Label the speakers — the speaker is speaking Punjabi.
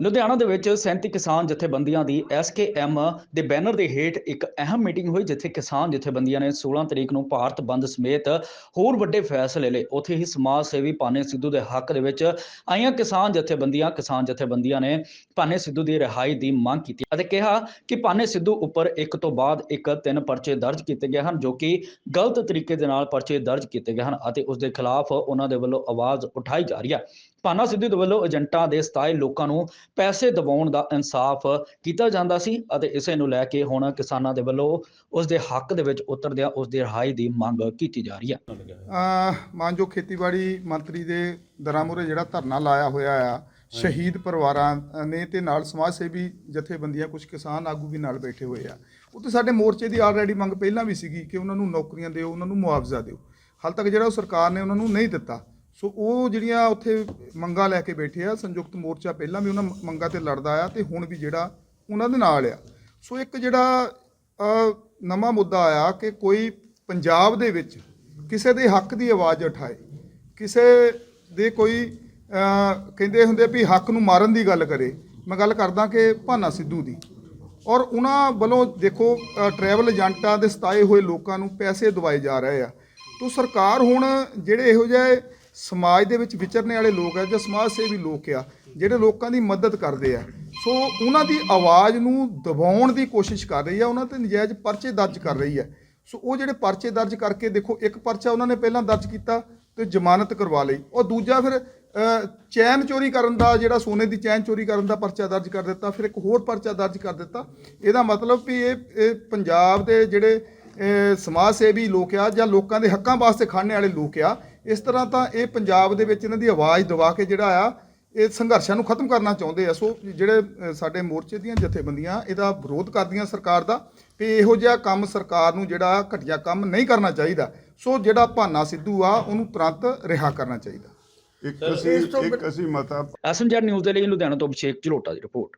Speaker 1: ਲੁਧਿਆਣਾ ਦੇ ਵਿੱਚ 37 ਕਿਸਾਨ ਜਥੇਬੰਦੀਆਂ ਦੀ ਐਸਕੇਐਮ ਦੇ ਬੈਨਰ ਦੇ ਹੇਠ ਇੱਕ ਅਹਿਮ ਮੀਟਿੰਗ ਹੋਈ, ਜਿੱਥੇ ਕਿਸਾਨ ਜਥੇਬੰਦੀਆਂ ਨੇ 16 ਤਰੀਕ ਨੂੰ ਭਾਰਤ ਬੰਦ ਸਮੇਤ ਹੋਰ ਵੱਡੇ ਫੈਸਲੇ ਲਏ। ਉੱਥੇ ਹੀ ਸਮਾਜ ਸੇਵੀ ਪਾਨੇ ਸਿੱਧੂ ਦੇ ਹੱਕ ਦੇ ਵਿੱਚ ਆਈਆਂ ਕਿਸਾਨ ਜਥੇਬੰਦੀਆਂ ਕਿਸਾਨ ਜਥੇਬੰਦੀਆਂ ਨੇ ਪਾਨੇ ਸਿੱਧੂ ਦੀ ਰਿਹਾਈ ਦੀ ਮੰਗ ਕੀਤੀ ਅਤੇ ਕਿਹਾ ਕਿ ਪਾਨੇ ਸਿੱਧੂ ਉੱਪਰ ਇੱਕ ਤੋਂ ਬਾਅਦ ਇੱਕ ਤਿੰਨ ਪਰਚੇ ਦਰਜ ਕੀਤੇ ਗਏ ਹਨ, ਜੋ ਕਿ ਗਲਤ ਤਰੀਕੇ ਦੇ ਨਾਲ ਪਰਚੇ ਦਰਜ ਕੀਤੇ ਗਏ ਹਨ ਅਤੇ ਉਸ ਦੇ ਖਿਲਾਫ ਉਹਨਾਂ ਦੇ ਵੱਲੋਂ ਆਵਾਜ਼ ਉਠਾਈ ਜਾ ਰਹੀ ਹੈ। ਪਾਨਾ ਸਿੱਧੂ ਦੇ ਵੱਲੋਂ ਏਜੰਟਾਂ ਦੇ ਸਤਾਏ ਲੋਕਾਂ ਨੂੰ ਪੈਸੇ ਦਿਵਾਉਣ ਦਾ ਇਨਸਾਫ ਕੀਤਾ ਜਾਂਦਾ ਸੀ ਅਤੇ ਇਸੇ ਨੂੰ ਲੈ ਕੇ ਹੁਣ ਕਿਸਾਨਾਂ ਦੇ ਵੱਲੋਂ ਉਸ ਦੇ ਹੱਕ ਦੇ ਵਿੱਚ ਉਤਰਦਿਆਂ ਉਸ ਦੀ ਰਿਹਾਈ ਦੀ ਮੰਗ ਕੀਤੀ ਜਾ ਰਹੀ ਹੈ।
Speaker 2: ਮਾਨਯੋਗ ਖੇਤੀਬਾੜੀ ਮੰਤਰੀ ਦੇ ਦਰਾਂ ਮੂਹਰੇ ਜਿਹੜਾ ਧਰਨਾ ਲਾਇਆ ਹੋਇਆ ਆ ਸ਼ਹੀਦ ਪਰਿਵਾਰਾਂ ਨੇ ਤੇ ਨਾਲ ਸਮਾਜ ਸੇਵੀ ਜਥੇਬੰਦੀਆਂ ਕੁਝ ਕਿਸਾਨ ਆਗੂ ਵੀ ਨਾਲ ਬੈਠੇ ਹੋਏ ਆ। ਉਹ ਤੇ ਸਾਡੇ ਮੋਰਚੇ ਦੀ ਆਲਰੇਡੀ ਮੰਗ ਪਹਿਲਾਂ ਵੀ ਸੀਗੀ ਕਿ ਉਹਨਾਂ ਨੂੰ ਨੌਕਰੀਆਂ ਦਿਓ ਉਹਨਾਂ ਨੂੰ ਮੁਆਵਜ਼ਾ ਦਿਓ। ਹਾਲ ਤੱਕ ਜਿਹੜਾ ਉਹ ਸਰਕਾਰ ਨੇ ਉਹਨਾਂ ਨੂੰ ਨਹੀਂ ਦਿੱਤਾ ਸੋ ਉਹ ਜਿਹੜੀਆਂ ਉੱਥੇ ਮੰਗਾਂ ਲੈ ਕੇ ਬੈਠੇ ਆ, ਸੰਯੁਕਤ ਮੋਰਚਾ ਪਹਿਲਾਂ ਵੀ ਉਹਨਾਂ ਮੰਗਾਂ ਤੇ ਲੜਦਾ ਆ ਤੇ ਹੁਣ ਵੀ ਜਿਹੜਾ ਉਹਨਾਂ ਦੇ ਨਾਲ ਆ। ਸੋ ਇੱਕ ਜਿਹੜਾ ਨਵਾਂ ਮੁੱਦਾ ਆਇਆ ਕਿ ਕੋਈ ਪੰਜਾਬ ਦੇ ਵਿੱਚ ਕਿਸੇ ਦੇ ਹੱਕ ਦੀ ਆਵਾਜ਼ ਉਠਾਏ, ਕਿਸੇ ਦੇ ਕੋਈ ਕਹਿੰਦੇ ਹੁੰਦੇ ਵੀ ਹੱਕ ਨੂੰ ਮਾਰਨ ਦੀ ਗੱਲ ਕਰੇ, ਮੈਂ ਗੱਲ ਕਰਦਾ ਕਿ ਭਾਨਾ ਸਿੱਧੂ ਦੀ। ਔਰ ਉਹਨਾਂ ਵੱਲੋਂ ਦੇਖੋ ਟਰੈਵਲ ਏਜੰਟਾਂ ਦੇ ਸਤਾਏ ਹੋਏ ਲੋਕਾਂ ਨੂੰ ਪੈਸੇ ਦਵਾਏ ਜਾ ਰਹੇ ਆ। ਤੋ ਸਰਕਾਰ ਹੁਣ ਜਿਹੜੇ ਇਹੋ ਜਿਹੇ ਸਮਾਜ ਦੇ ਵਿੱਚ ਵਿਚਰਨੇ ਵਾਲੇ ਲੋਕ ਆ, ਜਾਂ ਸਮਾਜ ਸੇਵੀ ਲੋਕ ਆ, ਜਿਹੜੇ ਲੋਕਾਂ ਦੀ ਮਦਦ ਕਰਦੇ ਆ। ਸੋ ਉਹਨਾਂ ਦੀ ਆਵਾਜ਼ ਨੂੰ ਦਬਾਉਣ ਦੀ ਕੋਸ਼ਿਸ਼ ਕਰ ਰਹੀ ਆ, ਉਹਨਾਂ ਤੇ ਨਜਾਇਜ਼ ਪਰਚੇ ਦਰਜ ਕਰ ਰਹੀ ਹੈ ਸੋ ਉਹ ਜਿਹੜੇ ਪਰਚੇ ਦਰਜ ਕਰਕੇ ਦੇਖੋ, ਇੱਕ ਪਰਚਾ ਉਹਨਾਂ ਨੇ ਪਹਿਲਾਂ ਦਰਜ ਕੀਤਾ ਤੇ ਜ਼ਮਾਨਤ ਕਰਵਾ ਲਈ। ਉਹ ਦੂਜਾ ਫਿਰ ਚੈਨ ਚੋਰੀ ਕਰਨ ਦਾ, ਜਿਹੜਾ ਸੋਨੇ ਦੀ ਚੈਨ ਚੋਰੀ ਕਰਨ ਦਾ ਪਰਚਾ ਦਰਜ ਕਰ ਦਿੱਤਾ, ਫਿਰ ਇੱਕ ਹੋਰ ਪਰਚਾ ਦਰਜ ਕਰ ਦਿੱਤਾ। ਇਹਦਾ ਮਤਲਬ ਵੀ ਇਹ ਪੰਜਾਬ ਦੇ ਜਿਹੜੇ ਸਮਾਜ ਸੇਵੀ ਲੋਕ ਆ, ਜਾਂ ਲੋਕਾਂ ਦੇ ਹੱਕਾਂ ਵਾਸਤੇ ਖੜਨੇ ਵਾਲੇ ਲੋਕ ਆ ਇਸ ਤਰ੍ਹਾਂ ਤਾਂ ਇਹ ਪੰਜਾਬ ਦੇ ਵਿੱਚ ਇਹਨਾਂ ਦੀ ਆਵਾਜ਼ ਦਬਾ ਕੇ ਜਿਹੜਾ ਆ ਇਹ ਸੰਘਰਸ਼ਾਂ ਨੂੰ ਖਤਮ ਕਰਨਾ ਚਾਹੁੰਦੇ ਆ। ਸੋ ਜਿਹੜੇ ਸਾਡੇ ਮੋਰਚੇ ਦੀਆਂ ਜਥੇਬੰਦੀਆਂ ਇਹਦਾ ਵਿਰੋਧ ਕਰਦੀਆਂ ਸਰਕਾਰ ਦਾ ਵੀ ਇਹੋ ਜਿਹਾ ਕੰਮ ਸਰਕਾਰ ਨੂੰ ਜਿਹੜਾ ਘਟੀਆ ਕੰਮ ਨਹੀਂ ਕਰਨਾ ਚਾਹੀਦਾ। ਸੋ ਜਿਹੜਾ ਭਾਨਾ ਸਿੱਧੂ ਆ ਉਹਨੂੰ ਤੁਰੰਤ ਰਿਹਾ ਕਰਨਾ ਚਾਹੀਦਾ।
Speaker 3: ਇੱਕ ਅਸੀਂ ਇੱਕ ਅਸੀਂ ਮਤਾ
Speaker 1: ਐਸਐਮਜੈਡ ਨਿਊਜ਼ ਦੇ ਲਈ ਲੁਧਿਆਣਾ ਤੋਂ ਅਭਿਸ਼ੇਕ ਝਲੋਟਾ ਦੀ ਰਿਪੋਰਟ।